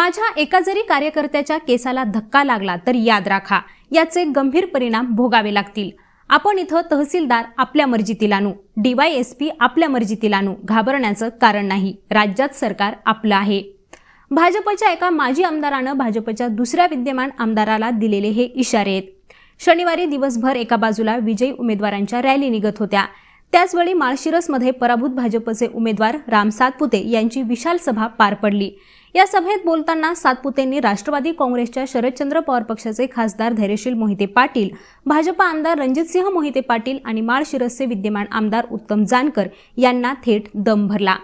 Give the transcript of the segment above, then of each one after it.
माझ्या एका जरी कार्यकर्त्याच्या केसाला धक्का लागला तर याद राखा. याचे गंभीर परिणाम भोगावे लागतील. आपण इथं तहसीलदार आपल्या मर्जीतील आणू डीवायएसपी आपल्या मर्जीतील आणू घाबरण्याचं कारण नाही. राज्यात सरकार आपलं आहे. भाजपच्या एका माजी आमदारानं भाजपच्या दुसऱ्या विद्यमान आमदाराला दिलेले हे इशारे आहेत. शनिवारी दिवसभर एका बाजूला विजयी उमेदवारांच्या रॅली निघत होत्या. त्याचवेळी माळशिरसमध्ये पराभूत भाजपचे उमेदवार राम सातपुते यांची विशाल सभा पार पडली. या सभेत बोलताना सातपुतेंनी राष्ट्रवादी काँग्रेसच्या शरदचंद्र पवार पक्षाचे खासदार धैर्यशील मोहिते पाटील भाजपा आमदार रणजितसिंह मोहिते पाटील आणि माळशिरसचे विद्यमान आमदार उत्तम जानकर यांना थेट दम भरला.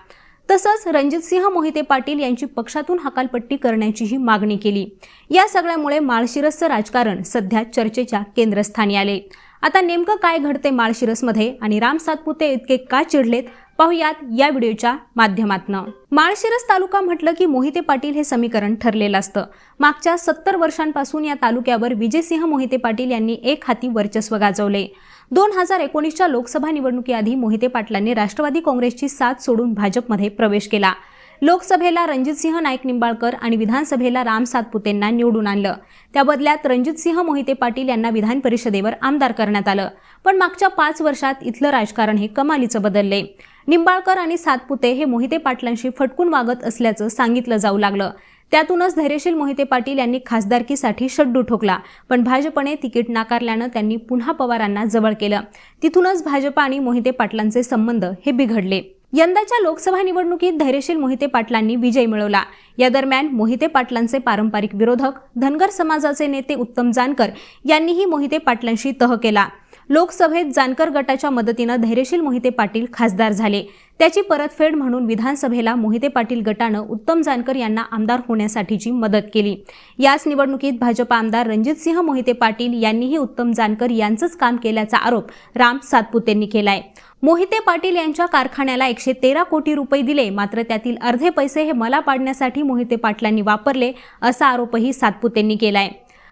तसंच रणजितसिंह मोहिते पाटील यांची पक्षातून हकालपट्टी करण्याचीही मागणी केली. या सगळ्यामुळे माळशिरसचं राजकारण सध्या चर्चेच्या केंद्रस्थानी आले. आता नेमकं काय घडते माळशिरसमध्ये आणि राम सातपुते इतके का चिडलेत पाहुयात या व्हिडिओच्या माध्यमातनं. माळशिरस तालुका म्हटलं की मोहिते पाटील हे समीकरण ठरलेलं असतं. मागच्या सत्तर वर्षांपासून या तालुक्यावर विजयसिंह मोहिते पाटील यांनी एक हाती वर्चस्व गाजवले. दोन हजार एकोणीसच्या लोकसभा निवडणुकीआधी मोहिते पाटलांनी राष्ट्रवादी काँग्रेसची साथ सोडून भाजपमध्ये प्रवेश केला. लोकसभेला रणजितसिंह नाईक निंबाळकर आणि विधानसभेला राम सातपुतेंना निवडून आणलं. त्या बदल्यात रणजितसिंह मोहिते पाटील यांना विधान परिषदेवर आमदार करण्यात आलं. पण मागच्या पाच वर्षात इथलं राजकारण हे कमालीचं बदलले निंबाळकर आणि सातपुते हे मोहिते पाटलांशी फटकून वागत असल्याचं सांगितलं जाऊ लागलं. त्यातूनच धैर्यशील मोहिते पाटील यांनी खासदारकीसाठी शड्डू ठोकला. पण भाजपने तिकीट नाकारल्यानं त्यांनी पुन्हा पवारांना जवळ केलं. तिथूनच भाजप आणि मोहिते पाटलांचे संबंध हे बिघडले. यंदाच्या लोकसभा निवडणुकीत धैर्यशील मोहिते पाटलांनी विजय मिळवला. या दरम्यान मोहिते पाटलांचे पारंपरिक विरोधक धनगर समाजाचे नेते उत्तम जानकर यांनीही मोहिते पाटलांशी तह केला. लोकसभेत जानकर गटाच्या मदतीनं धैर्यशील मोहिते पाटील खासदार झाले. त्याची परतफेड म्हणून विधानसभेला मोहिते पाटील गटानं उत्तम जानकर यांना आमदार होण्यासाठीची मदत केली. याच निवडणुकीत भाजप आमदार रणजितसिंह मोहिते पाटील यांनीही उत्तम जानकर यांचंच काम केल्याचा आरोप राम सातपुतेंनी केलाय. मोहिते पाटील यांच्या कारखान्याला एकशे तेरा कोटी रुपये दिले मात्र त्यातील अर्धे पैसे हे मला पाडण्यासाठी मोहिते पाटलांनी वापरले असा आरोपही सातपुतेंनी केलाय.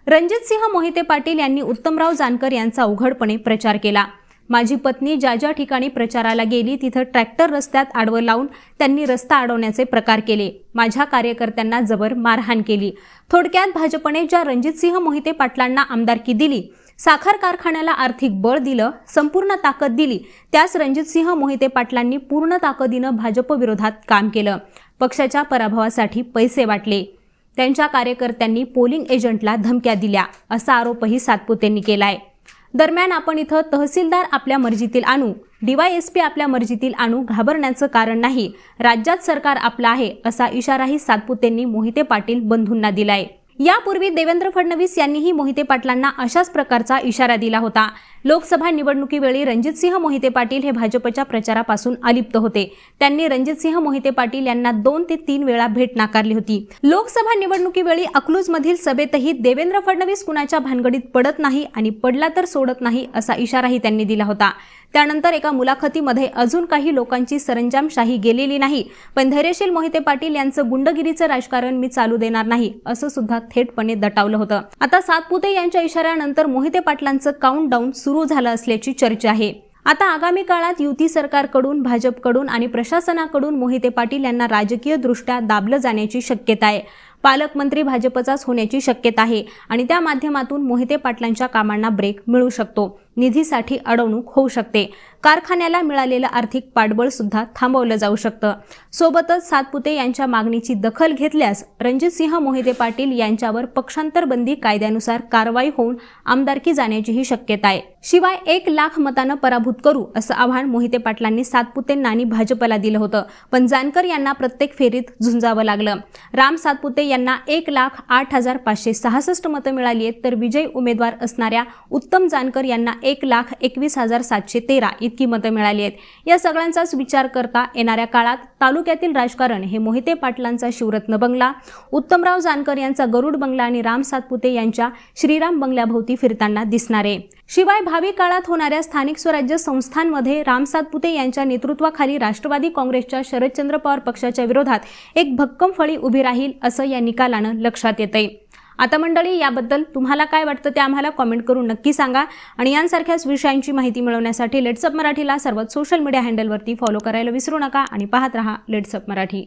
रणजितसिंह मोहिते पाटील यांनी उत्तमराव जानकर यांचा उघडपणे प्रचार केला. माझी पत्नी ज्या ज्या ठिकाणी प्रचाराला गेली तिथं ट्रॅक्टर रस्त्यात आडवं लावून त्यांनी रस्ता अडवण्याचे प्रकार केले. माझ्या कार्यकर्त्यांना जबर मारहाण केली. थोडक्यात भाजपने ज्या रणजितसिंह मोहिते पाटलांना आमदारकी दिली साखर कारखान्याला आर्थिक बळ दिलं संपूर्ण ताकद दिली त्याच रणजितसिंह मोहिते पाटलांनी पूर्ण ताकदीनं भाजपविरोधात काम केलं. पक्षाच्या पराभवासाठी पैसे वाटले. त्यांच्या कार्यकर्त्यांनी पोलिंग एजंटला धमक्या दिल्या. असा आरोपही सातपुतेंनी केलाय. दरम्यान आपण इथं तहसीलदार आपल्या मर्जीतील आणू डीवायएसपी आपल्या मर्जीतील आणू घाबरण्याचं कारण नाही. राज्यात सरकार आपलं आहे असा इशाराही सातपुतेंनी मोहिते पाटील बंधूंना दिलाय. यापूर्वी देवेंद्र फडणवीस यांनीही मोहिते पाटलांना अशाच प्रकारचा इशारा दिला होता. लोकसभा निवडणुकीवेळी रणजितसिंह मोहिते पाटील हे भाजपच्या प्रचारापासून अलिप्त होते. त्यांनी रणजितसिंह मोहिते पाटील यांना दोन ते तीन वेळा भेट नाकारली होती. लोकसभा निवडणुकीवेळी अकलूजमधील सभेतही देवेंद्र फडणवीस कुणाच्या भानगडीत पडत नाही आणि पडला तर सोडत नाही असा इशाराही त्यांनी दिला होता. त्यानंतर एका मुलाखतीमध्ये अजून काही लोकांची सरंजामशाही गेलेली नाही. पण धैर्यशील मोहिते पाटील यांचं गुंडगिरीचं राजकारण मी चालू देणार नाही असं सुद्धा थेटपणे दटावलं होतं. आता सातपुते यांच्या इशाऱ्यानंतर मोहिते पाटलांचं काउंट डाऊन सुरू सुरू झालं असल्याची चर्चा आहे. आता आगामी काळात युती सरकारकडून भाजपकडून आणि प्रशासनाकडून मोहिते पाटील यांना राजकीय दृष्ट्या दाबलं जाण्याची शक्यता आहे. पालकमंत्री भाजपचाच होण्याची शक्यता आहे आणि त्या माध्यमातून मोहिते पाटलांच्या कामांना ब्रेक मिळू शकतो. निधीसाठी अडवणूक होऊ शकते. कारखान्याला मिळालेलं आर्थिक पाठबळ सुद्धा थांबवलं जाऊ शकतं. सोबतच सातपुते यांच्या मागणीची दखल घेतल्यास रणजितसिंह मोहिते पाटील यांच्यावर पक्षांतर बंदी कायद्यानुसार कारवाई होऊन आमदारकी जाण्याचीही शक्यता आहे. शिवाय एक लाख मतानं पराभूत करू असं आव्हान मोहिते पाटलांनी सातपुतेंना आणि भाजपला दिलं होतं. पण जानकर यांना प्रत्येक फेरीत झुंजावं लागलं. राम सातपुते यांना एक लाख आठ हजार पाचशे सहासष्ट मतं मिळाली आहेत तर विजयी उमेदवार असणाऱ्या उत्तम जानकर यांना एक लाख एकवीस हजार सातशे तेरा इतकी मतं मिळाली आहेत. या सगळ्यांचाच विचार करता येणाऱ्या काळात तालुक्यातील राजकारण हे मोहिते पाटलांचा शिवरत्न बंगला उत्तमराव जानकर यांचा गरुड बंगला आणि राम सातपुते यांच्या श्रीराम बंगल्याभोवती फिरताना दिसणार. आहे शिवाय भावी काळात होणाऱ्या स्थानिक स्वराज्य संस्थांमध्ये राम सातपुते यांच्या नेतृत्वाखाली राष्ट्रवादी काँग्रेसच्या शरदचंद्र पवार पक्षाच्या विरोधात एक भक्कम फळी उभी राहील असं या निकालानं लक्षात येतंय. आता मंडळी याबद्दल तुम्हाला काय वाटतं ते आम्हाला कॉमेंट करून नक्की सांगा. आणि यांसारख्याच विषयांची माहिती मिळवण्यासाठी लेट्सअप मराठीला सर्वात सोशल मीडिया हँडलवरती फॉलो करायला विसरू नका आणि पाहत रहा लेट्सअप मराठी.